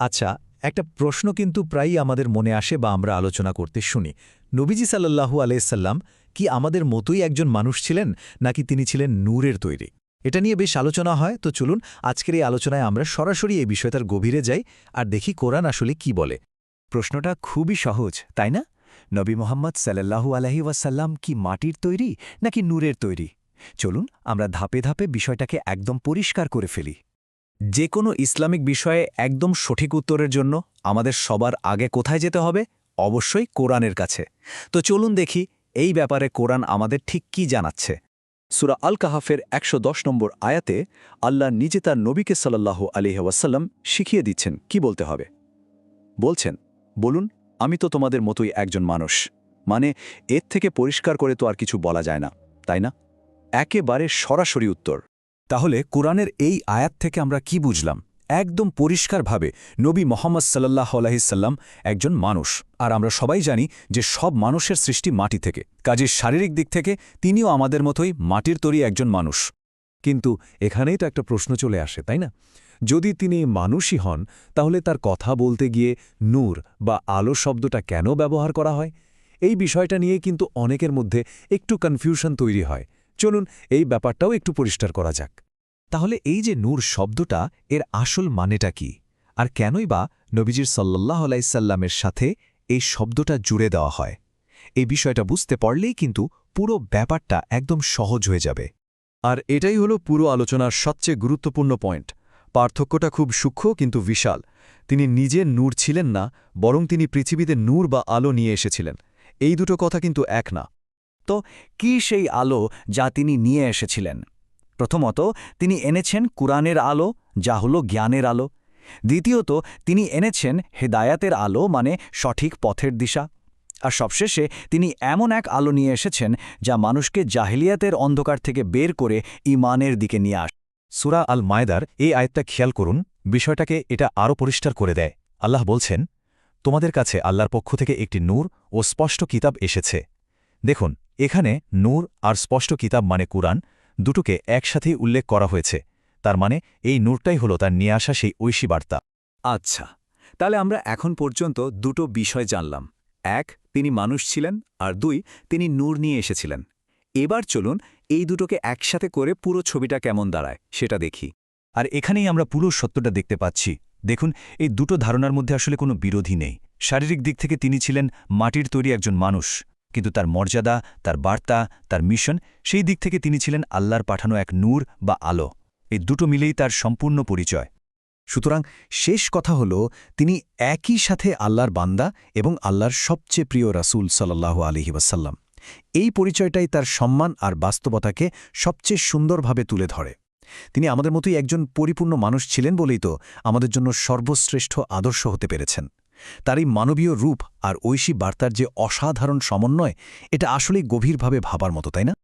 আচ্ছা একটা প্রশ্ন কিন্তু প্রায়ই আমাদের মনে আসে বা আমরা আলোচনা করতে শুনি। নবীজি সাল্লাল্লাহু আলাইসাল্লাম কি আমাদের মতোই একজন মানুষ ছিলেন, নাকি তিনি ছিলেন নূরের তৈরি? এটা নিয়ে বেশ আলোচনা হয়, তো চলুন আজকের এই আলোচনায় আমরা সরাসরি এই বিষয়টার গভীরে যাই আর দেখি কোরআন আসলে কি বলে। প্রশ্নটা খুবই সহজ, তাই না? নবী মোহাম্মদ সাল্লাল্লাহু আলহি ওয়াসাল্লাম কি মাটির তৈরি, নাকি নূরের তৈরি? চলুন আমরা ধাপে ধাপে বিষয়টাকে একদম পরিষ্কার করে ফেলি। যে কোনো ইসলামিক বিষয়ে একদম সঠিক উত্তরের জন্য আমাদের সবার আগে কোথায় যেতে হবে? অবশ্যই কোরআনের কাছে। তো চলুন দেখি এই ব্যাপারে কোরআন আমাদের ঠিক কি জানাচ্ছে। সুরা আল কাহাফের একশো দশ নম্বর আয়াতে আল্লাহ নিজে তার নবীকে সাল্লাহ আলিহ ওয়াসাল্লাম শিখিয়ে দিচ্ছেন, কি বলতে হবে? বলছেন, বলুন, আমি তো তোমাদের মতোই একজন মানুষ। মানে এর থেকে পরিষ্কার করে তো আর কিছু বলা যায় না, তাই না? একেবারে সরাসরি উত্তর। তাহলে কোরআনের এই আয়াত থেকে আমরা কি বুঝলাম? একদম পরিষ্কারভাবে নবী মোহাম্মদ সাল্লাহ আলাহিসাল্লাম একজন মানুষ। আর আমরা সবাই জানি যে সব মানুষের সৃষ্টি মাটি থেকে। কাজের শারীরিক দিক থেকে তিনিও আমাদের মতোই মাটির তৈরি একজন মানুষ। কিন্তু এখানেই তো একটা প্রশ্ন চলে আসে, তাই না? যদি তিনি মানুষই হন, তাহলে তার কথা বলতে গিয়ে নূর বা আলো শব্দটা কেন ব্যবহার করা হয়? এই বিষয়টা নিয়ে কিন্তু অনেকের মধ্যে একটু কনফিউশন তৈরি হয়। চলুন এই ব্যাপারটাও একটু পরিষ্কার করা যাক। তাহলে এই যে নূর শব্দটা, এর আসল মানেটা কি? আর কেনই বা নবীজির সাল্লাহ আলাইসাল্লামের সাথে এই শব্দটা জুড়ে দেওয়া হয়? এই বিষয়টা বুঝতে পারলেই কিন্তু পুরো ব্যাপারটা একদম সহজ হয়ে যাবে। আর এটাই হলো পুরো আলোচনার সবচেয়ে গুরুত্বপূর্ণ পয়েন্ট। পার্থক্যটা খুব সূক্ষ্ম কিন্তু বিশাল। তিনি নিজে নূর ছিলেন না, বরং তিনি পৃথিবীতে নূর বা আলো নিয়ে এসেছিলেন। এই দুটো কথা কিন্তু এক না। তো কি সেই আলো যা তিনি নিয়ে এসেছিলেন? প্রথমত, তিনি এনেছেন কুরআনের আলো, যা হল জ্ঞানের আলো। দ্বিতীয়ত, তিনি এনেছেন হেদায়াতের আলো মানে সঠিক পথের দিশা। আর সবশেষে, তিনি এমন এক আলো নিয়ে এসেছেন, যা মানুষকে জাহিলিয়াতের অন্ধকার থেকে বের করে ইমানের দিকে নিয়ে আস সুরা আল মায়দার এই আয়ত্তা খেয়াল করুন, বিষয়টাকে এটা আরও পরিষ্কার করে দেয়। আল্লাহ বলছেন, তোমাদের কাছে আল্লাহর পক্ষ থেকে একটি নূর ও স্পষ্ট কিতাব এসেছে। দেখুন এখানে নূর আর স্পষ্ট কিতাব মানে কুরআন দুটোকে একসাথেই উল্লেখ করা হয়েছে। তার মানে এই নূরটাই হলো তার নিয়ে আসা সেই ঐশী বার্তা। আচ্ছা তাহলে আমরা এখন পর্যন্ত দুটো বিষয় জানলাম। এক তিনি মানুষ ছিলেন আর দুই তিনি নূর নিয়ে এসেছিলেন। এবার চলুন এই দুটোকে একসাথে করে পুরো ছবিটা কেমন দাঁড়ায় সেটা দেখি। আর এখানেই আমরা পুরো সত্যটা দেখতে পাচ্ছি। দেখুন এই দুটো ধারণার মধ্যে আসলে কোনো বিরোধী নেই। শারীরিক দিক থেকে তিনি ছিলেন মাটির তৈরি একজন মানুষ। কিন্তু তার মর্যাদা, তার বার্তা, তার মিশন সেই দিক থেকে তিনি ছিলেন আল্লাহর পাঠানো এক নূর বা আলো। এই দুটো মিলেই তার সম্পূর্ণ পরিচয়। সুতরাং শেষ কথা হল, তিনি একই সাথে আল্লাহর বান্দা এবং আল্লাহর সবচেয়ে প্রিয় রাসূল সাল্লাহ আলহি ওয়াসাল্লাম। এই পরিচয়টাই তার সম্মান আর বাস্তবতাকে সবচেয়ে সুন্দরভাবে তুলে ধরে। তিনি আমাদের মতোই একজন পরিপূর্ণ মানুষ ছিলেন বলেই তো আমাদের জন্য সর্বশ্রেষ্ঠ আদর্শ হতে পেরেছেন। তার এই মানবীয় রূপ আর ঐশী বার্তার যে অসাধারণ সমন্বয়, এটা আসলেই গভীরভাবে ভাবার মতো, তাই না?